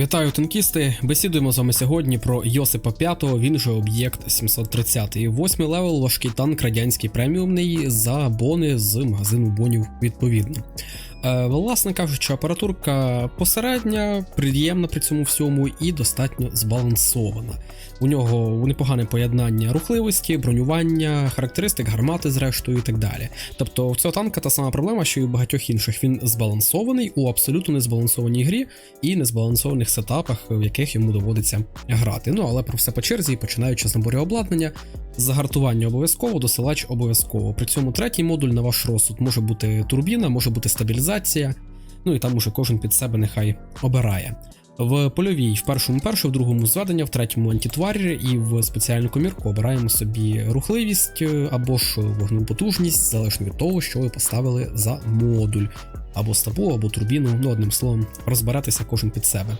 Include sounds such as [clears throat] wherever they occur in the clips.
Вітаю танкісти! Бесідуємо з вами сьогодні про Йосипа 5, він же об'єкт 730. Восьмий левел важкий танк радянський преміумний за бони з магазину бонів відповідно. Е, власне кажучи, апаратурка посередня, приємна при цьому всьому і достатньо збалансована. У нього непогане поєднання рухливості, бронювання, характеристик гармати, зрештою і так далі. Тобто у цього танка та сама проблема, що і у багатьох інших. Він збалансований у абсолютно незбалансованій грі і незбалансованих сетапах, в яких йому доводиться грати. Ну але про все по черзі, починаючи з наборів обладнання, загартування обов'язково, досилач обов'язково. При цьому третій модуль на ваш розсуд може бути турбіна, може бути стабілізація. Ну і там уже кожен під себе нехай обирає. В польовій в першому перше, в другому зведення, в третьому антитварі і в спеціальну комірку обираємо собі рухливість е, або ж вогневу потужність, залежно від того, що ви поставили за модуль. Або стабу, або турбіну, ну одним словом, розбиратися кожен під себе.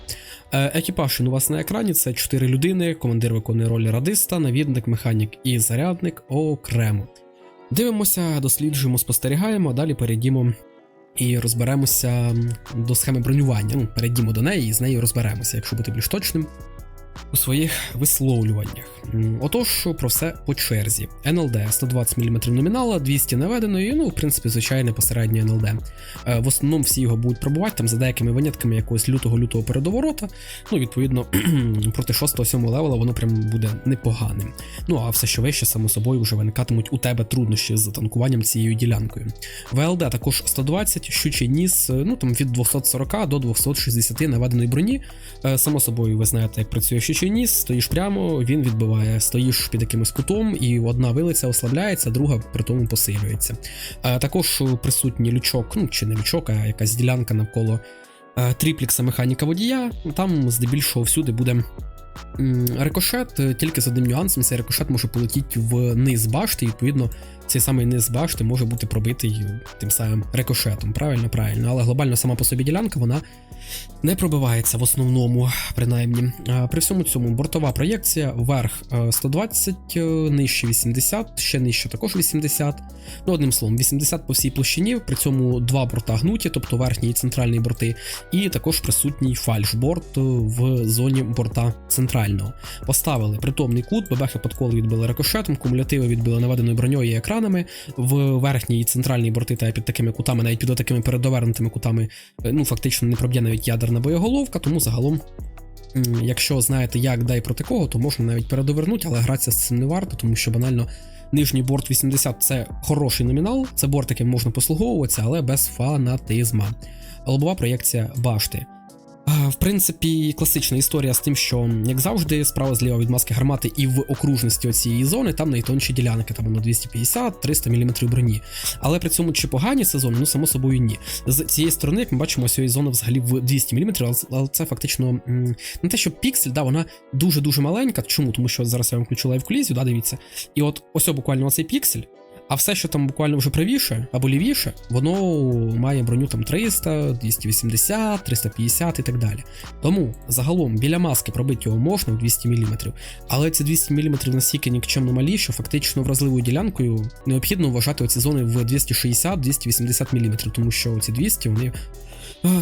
Е, Екіпаж у вас на екрані це 4 людини, командир виконує роль радиста, навідник, механік і зарядник окремо. Дивимося, досліджуємо, спостерігаємо, а далі перейдімо і розберемося до схеми бронювання. Ну, перейдімо до неї і з нею розберемося, якщо бути більш точним. У своїх висловлюваннях. Отож, про все по черзі. НЛД 120 мм номінала, 200 наведеної, ну, в принципі, звичайне посереднє НЛД. Е, В основному всі його будуть пробувати там за деякими винятками якогось лютого-лютого передоворота. Ну, відповідно, [clears throat] проти 6-7 левела воно прям буде непоганим. Ну, а все, що вище, само собою, вже виникатимуть у тебе труднощі з танкуванням цією ділянкою. ВЛД також 120, щучий ніс, е, ну там від 240 до 260 наведеної броні. Е, Само собою, ви знаєте, як працює щучий ніс, стоїш прямо, він відбиває, стоїш під якимось кутом, і одна вилиця ослабляється, друга при тому посилюється. Також присутній лючок, ну чи не лючок, а якась ділянка навколо тріплікса механіка водія. Там здебільшого всюди буде. Рикошет, тільки з одним нюансом, цей рикошет може полетіти вниз башти, і відповідно цей самий низ башти може бути пробитий тим самим рикошетом. Правильно, правильно. Але глобально сама по собі ділянка вона не пробивається в основному, принаймні. При всьому цьому бортова проєкція вверх е, 120, е, нижче 80, ще нижче також 80. Ну, одним словом, 80 по всій площині, при цьому два борта гнуті, тобто верхній і центральний борти, і також присутній фальшборт е, в зоні борта центрального. Поставили притомний кут, бебехи подколи відбили рикошетом, кумулятиви відбили наведеною броньою і екранами. В верхній і центральній борти та під такими кутами, навіть під такими передовернутими кутами, е, ну фактично не проб'є навіть ядерна боєголовка, тому загалом. Якщо знаєте, як дай проти кого, то можна навіть передовернути, але гратися з цим не варто, тому що банально нижній борт 80 це хороший номінал, це борт, яким можна послуговуватися, але без фанатизма. Лобова проєкція башти. А, В принципі, класична історія з тим, що, як завжди, справа зліва від маски гармати і в окружності цієї зони там найтонші ділянки, там воно 250-300 мм броні. Але при цьому чи погані сезони, ну само собою ні. З цієї сторони, як ми бачимо, цієї зони взагалі в 200 мм, але це фактично не те, що піксель, да, вона дуже-дуже маленька. Чому? Тому що зараз я вам включу лайв колізію, да, дивіться. І от ось буквально оцей піксель. А все, що там буквально вже правіше або лівіше, воно має броню там 300, 280, 350 і так далі. Тому загалом біля маски пробити його можна в 200 мм, але ці 200 мм настільки нікчемно малі, що фактично вразливою ділянкою необхідно вважати оці зони в 260-280 мм, тому що ці 200 вони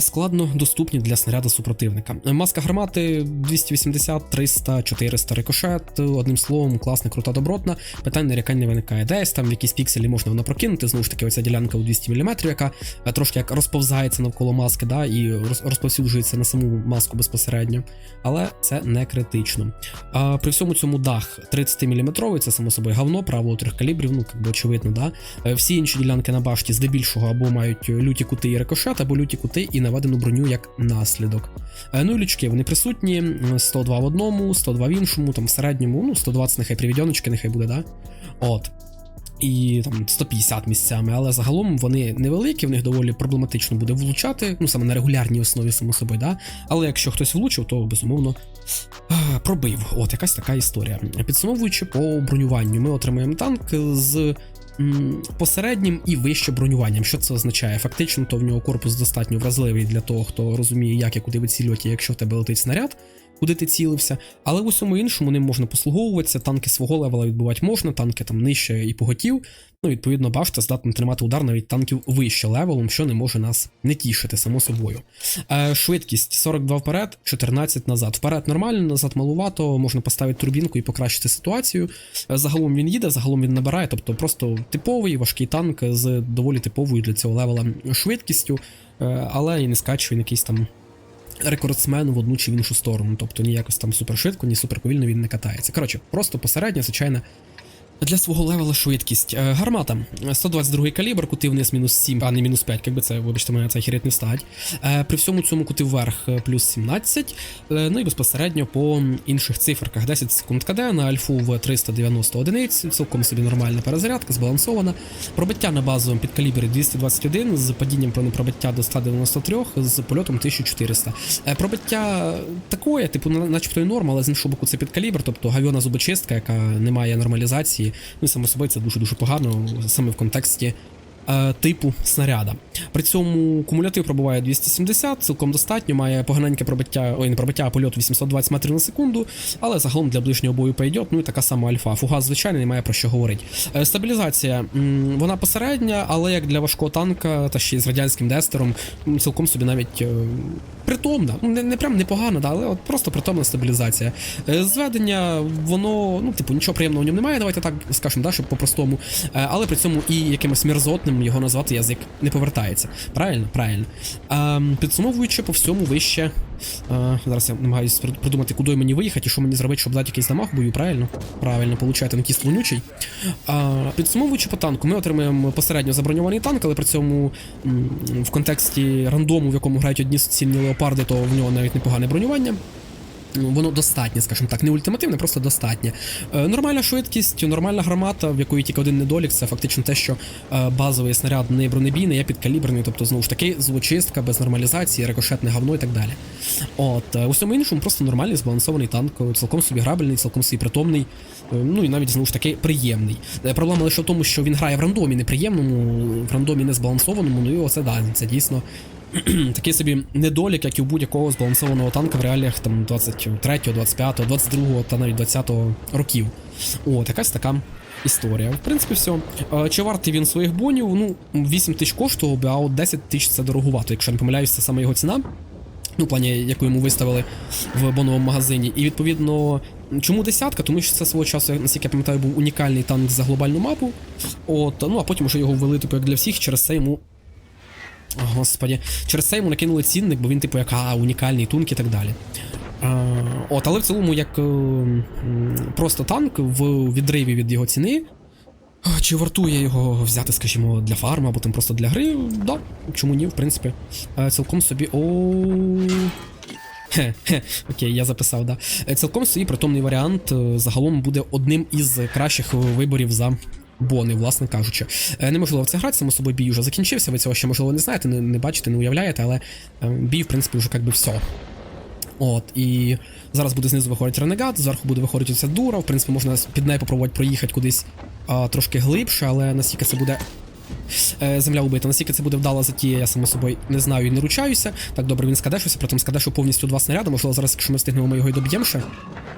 складно доступні для снаряда супротивника. Маска гармати 280, 300, 400 рикошет. Одним словом, класна, крута, добротна. Питань нарікань не виникає. Десь там якісь пікселі можна вона прокинути. Знову ж таки, оця ділянка у 200 мм, яка е, трошки як розповзається навколо маски, да, і розповсюджується на саму маску безпосередньо. Але це не критично. А при всьому цьому дах 30 мм, це само собою говно, право трьох калібрів, ну якби очевидно, да. Е, Всі інші ділянки на башті здебільшого або мають люті кути і рикошет, або люті кути і наведену броню як наслідок. Е, Ну і лючки вони присутні: 102 в одному, 102 в іншому, там в середньому, ну 120 нехай привідьоночки, нехай буде, да. От. І там 150 місцями, але загалом вони невеликі, в них доволі проблематично буде влучати, ну саме на регулярній основі, само собою, да. Але якщо хтось влучив, то безумовно пробив. От якась така історія. Підсумовуючи по бронюванню, ми отримаємо танк з посереднім і вище бронюванням. Що це означає? Фактично, то в нього корпус достатньо вразливий для того, хто розуміє, як і куди вицілювати, якщо в тебе летить снаряд. куди ти цілився. Але в усьому іншому ним можна послуговуватися, танки свого левела відбувати можна, танки там нижче і поготів. Ну, відповідно, башта здатна тримати удар навіть танків вище левелом, що не може нас не тішити, само собою. Е, швидкість 42 вперед, 14 назад. Вперед нормально, назад малувато, можна поставити турбінку і покращити ситуацію. Е, Загалом він їде, загалом він набирає, тобто просто типовий важкий танк з доволі типовою для цього левела швидкістю, е, але і не скачує якийсь там. Рекордсмен в одну чи в іншу сторону, тобто ні якось там супер швидко, ні супер повільно він не катається. Коротше, просто посередня, звичайна для свого левела швидкість. Е, Гармата 122 калібр, кути вниз мінус 7, а не мінус 5, якби це, вибачте, мене це хірит не встать. Е, При всьому цьому кути вверх е, плюс 17. Е, Ну і безпосередньо по інших циферках 10 секунд КД на альфу в 390 одиниць, цілком собі нормальна перезарядка, збалансована. Пробиття на базовому підкалібрі 221 з падінням бронепробиття до 193 з польотом 1400. Е, Пробиття такое, типу, начебто і норма, але з іншого боку це підкалібр, тобто гавьона зубочистка, яка не має нормалізації. Ну і само собою це дуже-дуже погано, саме в контексті е, типу снаряда. При цьому кумулятив пробуває 270, цілком достатньо, має поганеньке пробиття, ой, не пробиття, а польот 820 метрів на секунду, але загалом для ближнього бою пойдет, ну і така сама альфа. Фугас, звичайно, немає про що говорити. Е, Стабілізація, вона посередня, але як для важкого танка, та ще й з радянським дестером, цілком собі навіть е, притомна. Ну, не, не прям непогана, да, але от просто притомна стабілізація. Е, Зведення, воно, ну, типу, нічого приємного в ньому немає, давайте так скажемо, да, щоб по-простому. Е, Але при цьому і якимось мерзотним його назвати язик не повертається. Правильно? Правильно. Підсумовуючи по всьому вище. А, зараз я намагаюся придумати, куди мені виїхати і що мені зробити, щоб дати якийсь дамаг бою, правильно? Правильно, получаєте на кіст вонючий. А, підсумовуючи по танку, ми отримаємо посередньо заброньований танк, але при цьому в контексті рандому, в якому грають одні суцільні леопарди, то в нього навіть непогане бронювання. Воно достатнє, скажімо так, не ультимативне, просто достатнє. Е, нормальна швидкість, нормальна гармата, в якої тільки один недолік, це фактично те, що е, базовий снаряд не бронебійний, а підкаліберний, тобто знову ж таки злочистка, без нормалізації, рикошетне говно і так далі. От, е, у всьому іншому просто нормальний збалансований танк, цілком собі грабельний, цілком собі притомний, ну і навіть знову ж таки приємний. Проблема лише в тому, що він грає в рандомі неприємному, в рандомі незбалансованому, ну і оце да, це дійсно [clears throat] такий собі недолік, як і у будь-якого збалансованого танка в реаліях там 23, 25, 22 та навіть 20 років. От, якась така історія. В принципі, все. Чи вартий він своїх бонів? Ну, 8 тисяч коштував а от 10 тисяч це дороговато, якщо не помиляюсь, це саме його ціна. Ну, в плані, яку йому виставили в боновому магазині. І відповідно, чому десятка? Тому що це свого часу, наскільки я пам'ятаю, був унікальний танк за глобальну мапу. От, ну а потім вже його ввели, типу, як для всіх, через це йому Господі, через це йому накинули цінник, бо він, типу, як а, унікальний тунк і так далі. А, от, але в цілому, як е, просто танк в відриві від його ціни. Чи вартує його взяти, скажімо, для фарму або там просто для гри? Да, чому ні, в принципі. Е, Цілком собі. О. Хе, окей, я записав, да. Е, Цілком собі притомний варіант е, загалом буде одним із кращих виборів за бони, власне кажучи. Е, Неможливо в це грати, само собою бій вже закінчився. Ви цього ще можливо не знаєте, не, не бачите, не уявляєте, але е, бій, в принципі, вже як би все. От, і зараз буде знизу виходить Ренегат, зверху буде виходити ця дура. В принципі, можна під нею попробувати проїхати кудись а, трошки глибше, але наскільки це буде. Е, Земля убита, наскільки це буде вдала затія, я само собою не знаю і не ручаюся. Так, добре, він скадешився, при тому скадешу повністю два снаряди. Можливо, зараз, якщо ми встигнемо, ми його і доб'ємо ще.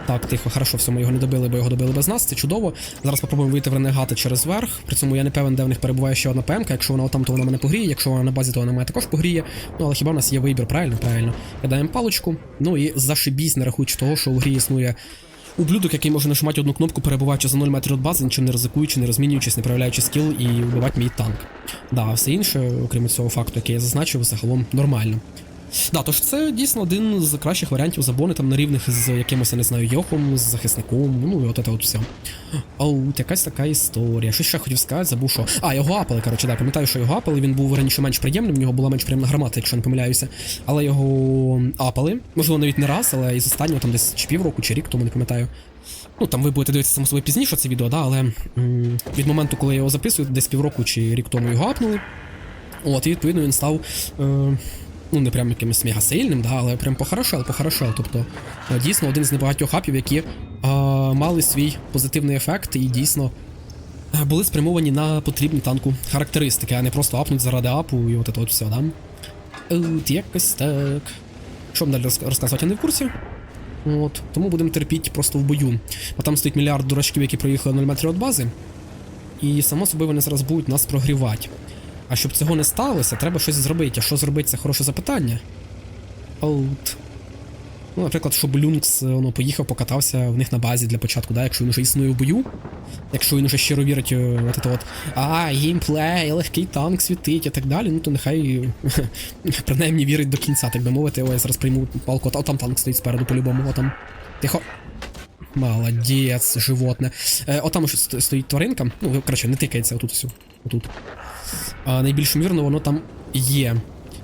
Так, тихо, хорошо, все, ми його не добили, бо його добили без нас, це чудово. Зараз попробуємо вийти в ренегати через верх. При цьому я не певен, де в них перебуває ще одна ПМК. Якщо вона отам, то вона мене погріє, якщо вона на базі, то вона мене також погріє. Ну, але хіба в нас є вибір, правильно? Правильно. Кидаємо паличку, ну і зашибісь, не рахуючи того, що у грі існує ублюдок, який може нажимати одну кнопку, перебуваючи за 0 метрів від бази, нічим не ризикуючи, не розмінюючись, не проявляючи скіл і вбивати мій танк. Да, все інше, окрім цього факту, який я зазначив, загалом нормально. Да, тож це дійсно один з кращих варіантів забони там на рівних з якимось, я не знаю, йохом, з захисником, ну і от це от все. Оу, якась така історія. Що ще хотів сказати, забув що. А, його апали, коротше, да, пам'ятаю, що його апали, він був раніше менш приємним, в нього була менш приємна гармата, якщо не помиляюся. Але його апали, можливо, навіть не раз, але із останнього там десь чи півроку, чи рік, тому не пам'ятаю. Ну, там ви будете дивитися само собою пізніше це відео, да, але м, від моменту, коли я його записую, десь півроку чи рік тому його апнули. От, і відповідно він став. Е, ну, не прям якимось мегасильним, да, але прям похорошел, похорошел. Тобто, е, дійсно, один з небагатьох апів, які е, мали свій позитивний ефект і дійсно е, були спрямовані на потрібні танку характеристики, а не просто апнуть заради апу і от це от все, да. От якось так. Що вам далі розк- розказувати, я не в курсі? От, тому будемо терпіти просто в бою. А там стоїть мільярд дурачків, які проїхали 0 метрів від бази. І само собою вони зараз будуть нас прогрівати. А щоб цього не сталося, треба щось зробити. А що зробити, це хороше запитання. От. Ну, наприклад, щоб Люнкс ну, поїхав, покатався в них на базі для початку, да, якщо він вже існує в бою. Якщо він уже щиро вірить е, от це от, а, геймплей, легкий танк світить і так далі, ну то нехай [laughs] принаймні вірить до кінця, так би мовити. Ой, я зараз прийму палку, а там танк стоїть спереду по-любому, там. Тихо. Молодець, животне. Е, отам стоїть тваринка. Ну, коротше, не тикається отут все. Отут. Найбільш ймовірно, воно там є.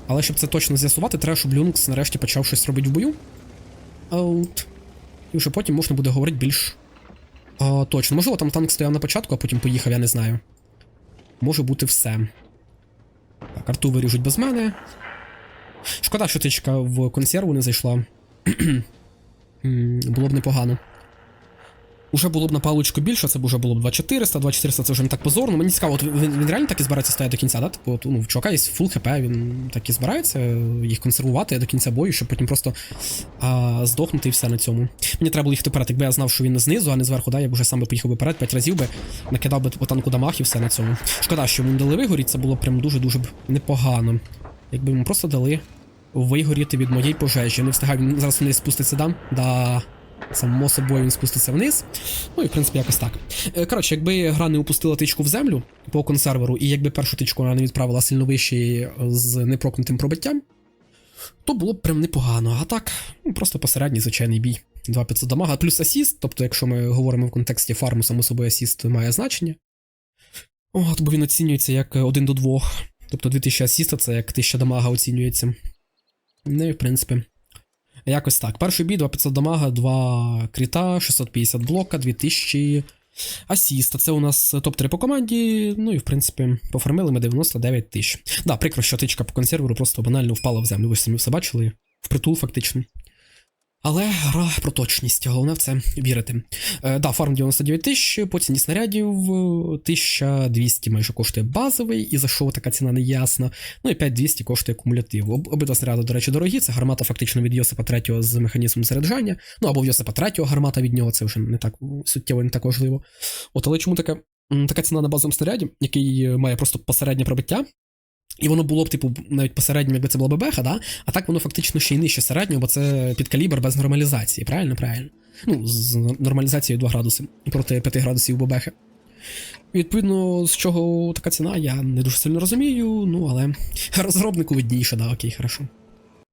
Але щоб це точно з'ясувати, треба, щоб Люнкс нарешті почав щось робити в бою. Аут. І вже потім можна буде говорити більш а, точно. Можливо, там танк стояв на початку, а потім поїхав, я не знаю. Може бути все. Так, арту виріжуть без мене. Шкода, що тичка в консерву не зайшла. [clears throat] Було б непогано. Уже було б на паличку більше, це б уже було б 2400, 2400 це вже не так позорно. Мені цікаво, от він, він реально так і збирається стояти до кінця, да? Типу, от, ну, в чувака є фул хп, він так і збирається їх консервувати до кінця бою, щоб потім просто а, здохнути і все на цьому. Мені треба було їхати вперед, якби я знав, що він не знизу, а не зверху, да, я б уже сам поїхав би вперед, 5 разів би, накидав би по танку дамаг і все на цьому. Шкода, що йому не дали вигоріти, це було прям дуже-дуже непогано. Якби йому просто дали вигоріти від моєї пожежі. Не встигав, він зараз вниз спуститься, да? Да. Само собою він спуститься вниз. Ну і в принципі якось так. Е, Коротше, якби гра не упустила тичку в землю по консерверу, і якби першу тичку вона не відправила сильно вище е, з непрокнутим пробиттям, то було б прям непогано. А так, ну просто посередній звичайний бій. 2500 дамага, плюс асіст, тобто, якщо ми говоримо в контексті фарму, само собою асіст має значення. От, бо він оцінюється як 1 до 2. Тобто 2000 асіста це як 1000 дамага оцінюється. Ну і в принципі. Якось так. Перший бій, 2500 дамага, 2 кріта, 650 блока, 2000 асіста. Це у нас топ-3 по команді. Ну і в принципі пофармили ми 99 тисяч. Да, прикро, що тичка по консерверу просто банально впала в землю. Ви самі все бачили. Впритул, фактично. Але гра про точність, головне в це вірити. Е, да, фарм 99 тисяч, по ціні снарядів е, 1200 майже коштує базовий, і за що така ціна не ясна. Ну і 5200 коштує кумулятив. Об, обидва снаряди, до речі, дорогі. Це гармата фактично від Йосипа 3 з механізмом заряджання. Ну або в Йосипа 3 гармата від нього, це вже не так суттєво, не так важливо. От, але чому така, така ціна на базовому снаряді, який е, має просто посереднє пробиття? І воно було б, типу, навіть посереднім, якби це була ББХ, да? а так воно фактично ще й нижче середнього, бо це під калібр без нормалізації, правильно? Правильно. Ну, з нормалізацією 2 градуси проти 5 градусів ББХ. Відповідно, з чого така ціна, я не дуже сильно розумію, ну але [laughs] розробнику видніше, да, окей, хорошо.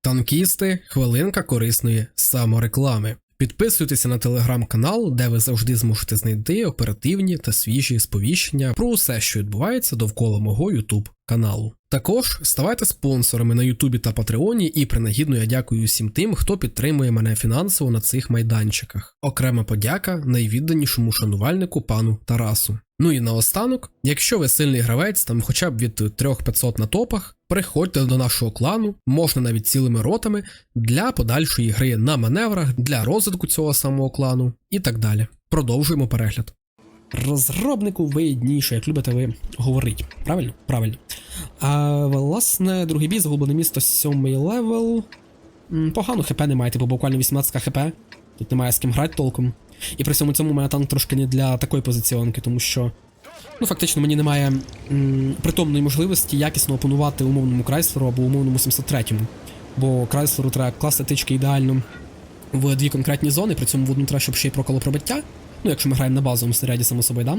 Танкісти, хвилинка корисної самореклами. Підписуйтеся на телеграм-канал, де ви завжди зможете знайти оперативні та свіжі сповіщення про усе, що відбувається довкола мого YouTube каналу. Також ставайте спонсорами на Ютубі та Патреоні, і принагідно я дякую всім тим, хто підтримує мене фінансово на цих майданчиках. Окрема подяка найвідданішому шанувальнику пану Тарасу. Ну і наостанок, якщо ви сильний гравець, там хоча б від 3-500 на топах, приходьте до нашого клану, можна навіть цілими ротами, для подальшої гри на маневрах, для розвитку цього самого клану і так далі. Продовжуємо перегляд. Розробнику вигідніше, як любите ви говорить. Правильно? Правильно. А власне, другий бій, загублене місто, сьомий левел. Погано хп немає, типу буквально 18 хп. Тут немає з ким грати толком. І при всьому цьому у мене танк трошки не для такої позиціонки, тому що. Ну, фактично, мені немає м, притомної можливості якісно опанувати умовному Крайслеру або умовному 703-му. Бо Крайслеру треба класти тички ідеально в дві конкретні зони, при цьому в одну треба, щоб ще й проколо пробиття. Ну, якщо ми граємо на базовому снаряді, само собою, да?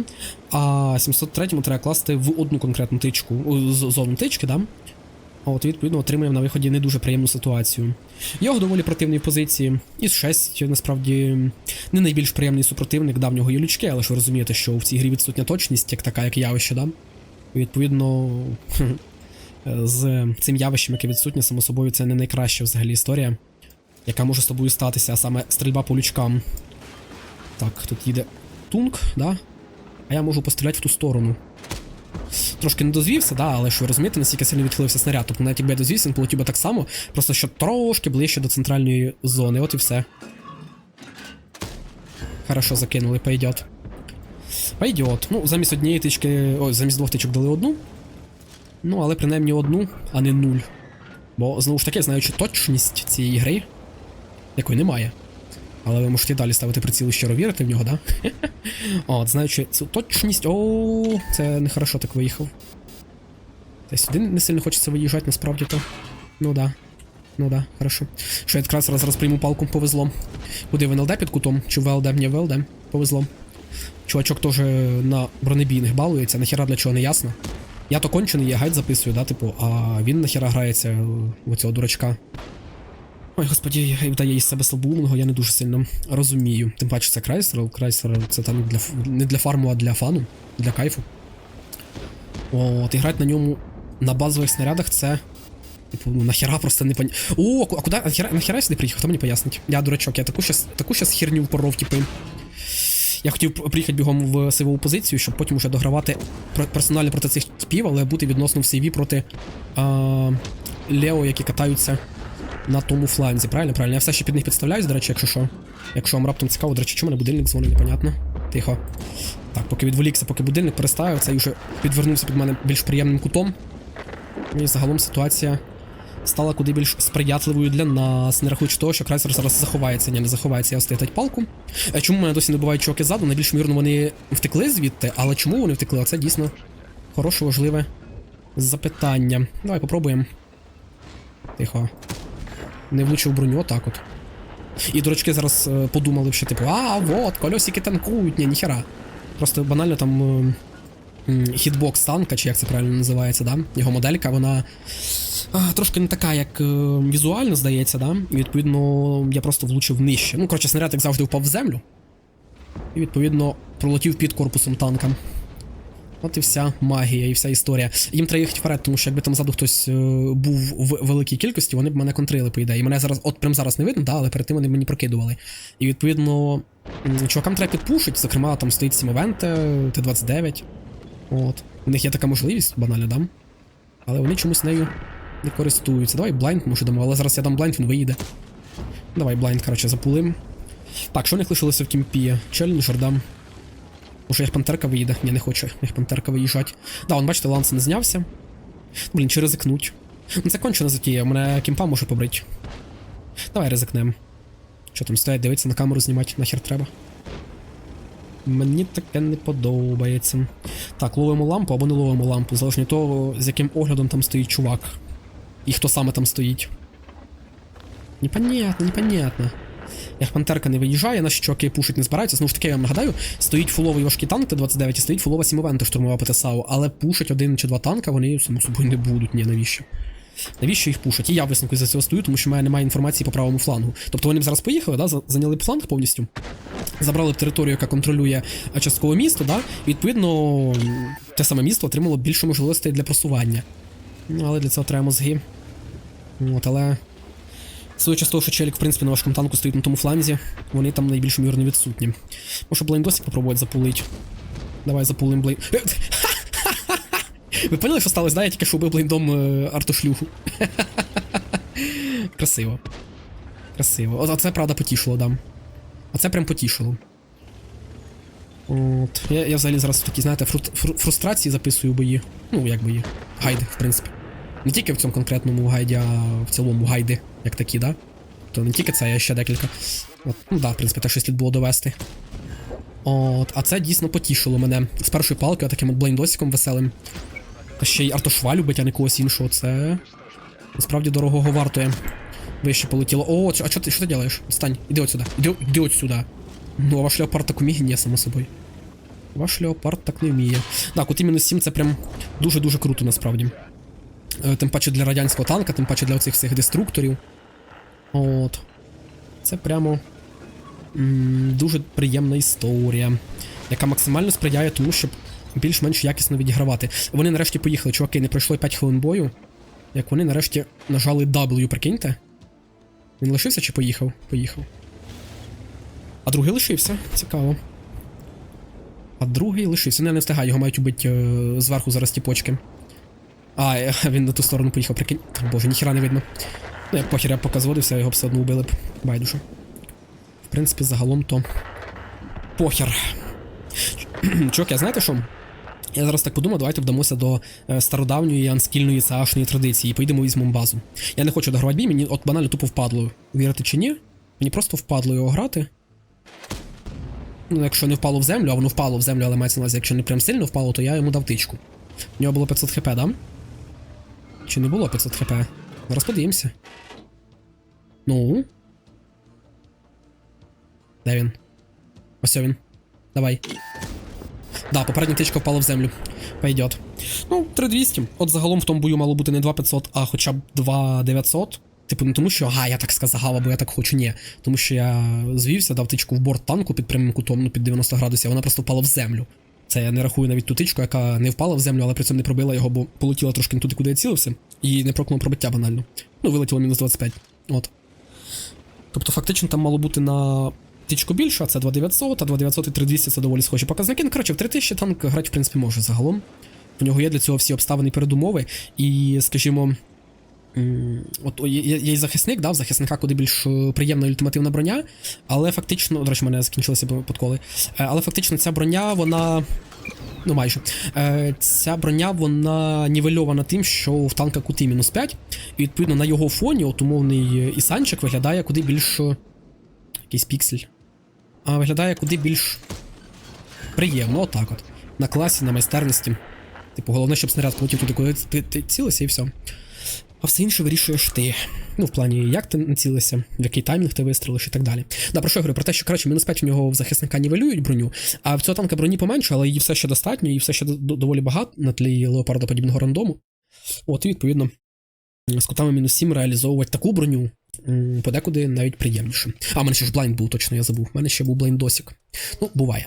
А 703-му треба класти в одну конкретну тичку, зону тички, да? От, відповідно, отримуємо на виході не дуже приємну ситуацію. Його доволі противний в позиції. Із 6, насправді, не найбільш приємний супротивник давнього юлючки, але ж ви розумієте, що в цій грі відсутня точність, як така, як явище, да? Відповідно, [laughs] з цим явищем, яке відсутнє, само собою, це не найкраща взагалі історія, яка може з тобою статися, а саме стрільба по лючкам. Так, тут їде тунк, да? А я можу постріляти в ту сторону. Трошки не дозвівся, да, але ж ви розумієте, наскільки сильно відхилився снаряд. Тобто навіть якби я дозвівся, він полетів би так само, просто що трошки ближче до центральної зони, от і все. Хорошо закинули, пойдет. Пойдет. Ну, замість однієї тички. Ой, замість двох тичок дали одну. Ну, але принаймні одну, а не нуль. Бо знову ж таки, знаючи точність цієї гри, якої немає. Але ви можете далі ставити приціл і щиро вірити в нього, да? [laughs] От, знаючи цю точність. О, це нехорошо так виїхав. Та сюди не сильно хочеться виїжджати, насправді то. Ну да. Ну да, хорошо. Що я якраз раз раз палку, повезло. Куди в НЛД під кутом? Чи в ВЛД? Ні, в ВЛД. Повезло. Чувачок теж на бронебійних балується, нахіра для чого не ясно. Я то кончений, я гайд записую, да, типу, а він нахіра грається в цього дурачка. Ой, господі, вдає із себе слабоумного, я не дуже сильно розумію. Тим паче це Крайслер, Крайслер це там для, не для фарму, а для фану, для кайфу. От, і грати на ньому на базових снарядах це. Типу, ну нахера просто не поня... О, а куди? Нахера, нахера я сюди приїхав? Хто мені пояснить? Я дурачок, я таку щас, таку щас херню впоров, типу. Я хотів приїхати бігом в сивову позицію, щоб потім уже догравати персонально проти цих типів, але бути відносно в сейві проти а, Лео, які катаються на тому фланзі. Правильно? Правильно. Я все ще під них підставляюсь, до речі, якщо що. Якщо вам раптом цікаво, до речі, чому мене будильник дзвонить, непонятно. Тихо. Так, поки відволікся, поки будильник переставив, цей вже підвернувся під мене більш приємним кутом. І загалом ситуація стала куди більш сприятливою для нас, не рахуючи того, що Крайсер зараз заховається. Ні, не заховається, я остатать палку. Е, Чому мене досі не бувають чуваки ззаду? Найбільш ймовірно, вони втекли звідти, але чому вони втекли? Оце дійсно хороше, важливе запитання. Давай попробуємо. Тихо. Не влучив броню, отак от. І дурачки зараз е, подумали, що типу, а, вот, кольосики танкують, ні, ніхера. Просто банально там е, хітбокс танка, чи як це правильно називається, да? Його моделька, вона а, трошки не така, як е, візуально здається, да? І відповідно я просто влучив нижче. Ну, коротше, снаряд, як завжди, впав в землю. І відповідно пролетів під корпусом танка. От і вся магія, і вся історія. Їм треба їхати вперед, тому що якби там ззаду хтось е, був в великій кількості, вони б мене контрили, по ідеї. Мене зараз, от прям зараз не видно, да, але перед тим вони мені прокидували. І відповідно, чувакам треба підпушити, зокрема, там стоїть Сімовенте, Т-29. От. У них є така можливість, банально дам. Але вони чомусь нею не користуються. Давай блайнд може дамо, але зараз я дам блайнд, він виїде. Давай блайнд, коротше, запулим. Так, що в них лишилося в кімпі? Челленджер дам. Може, їх пантерка виїде? Ні, не хочу їх пантерка виїжджать. Да, он, бачите, ланс не знявся. Блін, чи ризикнуть? Ну це кончена затія, у мене кімпа може побрити. Давай ризикнем. Що там стоять, дивитися на камеру знімати, нахер треба. Мені таке не подобається. Так, ловимо лампу або не ловимо лампу, залежно від того, з яким оглядом там стоїть чувак. І хто саме там стоїть. Непонятно, непонятно. Як пантерка не виїжджає, наші чуваки пушить не збираються. Знову ж таки, я вам нагадаю, стоїть фуловий важкий танк Т-29 і стоїть фулова сімовента штурмова ПТСАУ, але пушить один чи два танка вони само собою не будуть. Ні, навіщо? Навіщо їх пушать? І я висновку за цього стою, тому що в мене немає інформації по правому флангу. Тобто вони б зараз поїхали, да, зайняли б фланг повністю, забрали б територію, яка контролює часткове місто, да, і відповідно те саме місто отримало більше можливостей для просування. Ну, але для цього треба мозги. От, але. Судячи з того, що челік, в принципі, на важкому танку стоїть на тому фланзі, вони там найбільш ймовірно відсутні. Може блейндосик попробувати запулить. Давай запулим блейн. [laughs] Ви поняли, що сталося, да? Я тільки що убив блейндом е, артошлюху. [laughs] Красиво. Красиво. О, це правда потішило, да. Оце прям потішило. От. Я, я взагалі зараз в такій, знаєте, фру- фрустрації записую бої. Ну, як бої. Гайди, в принципі. Не тільки в цьому конкретному гайді, а в цілому гайди, як такі, да? То не тільки це, а ще декілька. От, ну да, в принципі, те щось слід було довести. От, а це дійсно потішило мене. З першої палки, таким от блейндосиком веселим. Та ще й артошва любить, а не когось іншого. Це насправді дорогого вартує. Вище полетіло. О, а що ти, що ти робиш? Стань, іди от сюди. Іди, іди отсюди. Ну, а ваш леопард так уміє? Ні, само собою. Ваш леопард так не вміє. Так, от іменно 7 це прям дуже-дуже круто насправді. Е, Тим паче для радянського танка, тим паче для оцих всіх деструкторів. От. Це прямо м, дуже приємна історія, яка максимально сприяє тому, щоб більш-менш якісно відігравати. Вони нарешті поїхали, чуваки, не пройшло 5 хвилин бою. Як вони нарешті нажали W, прикиньте. Він лишився чи поїхав? Поїхав. А другий лишився, цікаво. А другий лишився. Не, не встигає, його мають убити е, зверху зараз ті почки. А, [laughs] він на ту сторону поїхав, прикинь. Боже, ніхіра не видно. Ну, як похер я б показувався, його б все одно вбили б. Байдуже. В принципі, загалом то. Похер. [clears throat] Чувак, я знаєте що? Я зараз так подумав, давайте вдамося до е, стародавньої анскільної цашної традиції і поїдемо візьмемо базу. Я не хочу догравати бій, мені от банально тупо впадло. Вірити чи ні? Мені просто впадло його грати. Ну, якщо не впало в землю, а воно впало в землю, але мається на увазі, якщо не прям сильно впало, то я йому дав тичку. У нього було 500 хп, да? Чи не було 500 хп? Зараз подивимося. Ну. Де він? Ось він. Давай. Да, попередня тичка впала в землю. Пойдет. Ну, 3200. От загалом в тому бою мало бути не 2500, а хоча б 2900. Типу, не тому, що ага, я так сказав, або я так хочу, ні. Тому що я звівся, дав тичку в борт танку під прямим кутом, ну під 90 градусів, а вона просто впала в землю. Це я не рахую навіть ту тичку, яка не впала в землю, але при цьому не пробила його, бо полетіла трошки не туди, куди я цілився, і не прокнула пробиття банально. Ну, вилетіло мінус 25. От. Тобто, фактично, там мало бути на тичку більше, а це 2900, а 2900 і 3200 це доволі схожі показники. Ну, коротше, в 3000 танк грати, в принципі, може загалом. В нього є для цього всі обставини і передумови, і, скажімо. От є, є захисник, да, в захисника куди більш е, приємна ультимативна броня, але фактично, до речі, мене закінчилися подколи. Е, Але фактично ця броня, вона. Ну, майже. Е, Ця броня, вона нівельована тим, що в танка кути мінус 5, і відповідно на його фоні, от умовний Ісанчик виглядає куди більш. Якийсь піксель. Виглядає куди більш приємно, отак от. На класі, на майстерності. Типу, головне, щоб снаряд полетів туди, куди ти, ти цілився, і все. А все інше вирішуєш ти. Ну, в плані, як ти націлився, в який таймінг ти вистрілиш і так далі. Да, про що я говорю? Про те, що краще, мінус 5 у нього в захисника нівелюють броню, а в цього танка броні поменше, але її все ще достатньо, її все ще доволі багато на тлі леопардоподібного рандому. От, і відповідно, з кутами мінус 7 реалізовувати таку броню. Подекуди навіть приємніше. А, в мене ще ж блайнд був, точно я забув. У мене ще був блайндосік. Ну, буває.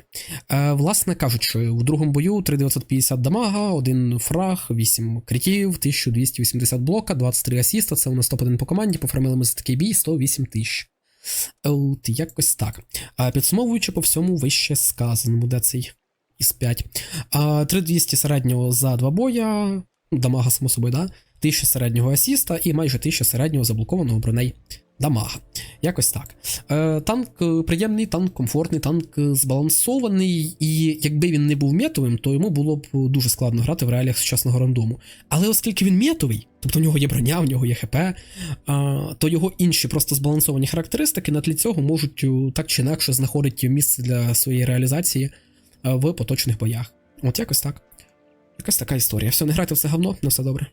Е, власне кажучи, в другому бою 3950 дамага, 1 фраг, 8 критів, 1280 блока, 23 асіста. Це у нас топ-1 по команді. Пофармили ми за такий бій 108 тисяч. От, якось так. А підсумовуючи по всьому вище сказано, буде цей із 5. А, 3200 середнього за два боя. ну, Дамага, само собою, да? 1000 середнього асіста і майже 1000 середнього заблокованого броней дамага. Якось так. Е, танк е, приємний, танк комфортний, танк е, збалансований, і якби він не був метовим, то йому було б дуже складно грати в реаліях сучасного рандому. Але оскільки він метовий, тобто в нього є броня, в нього є ХП, е, то його інші просто збалансовані характеристики на тлі цього можуть е, так чи інакше знаходити місце для своєї реалізації в поточних боях. От якось так. Якась така історія. Все, не грайте в це говно, на все добре.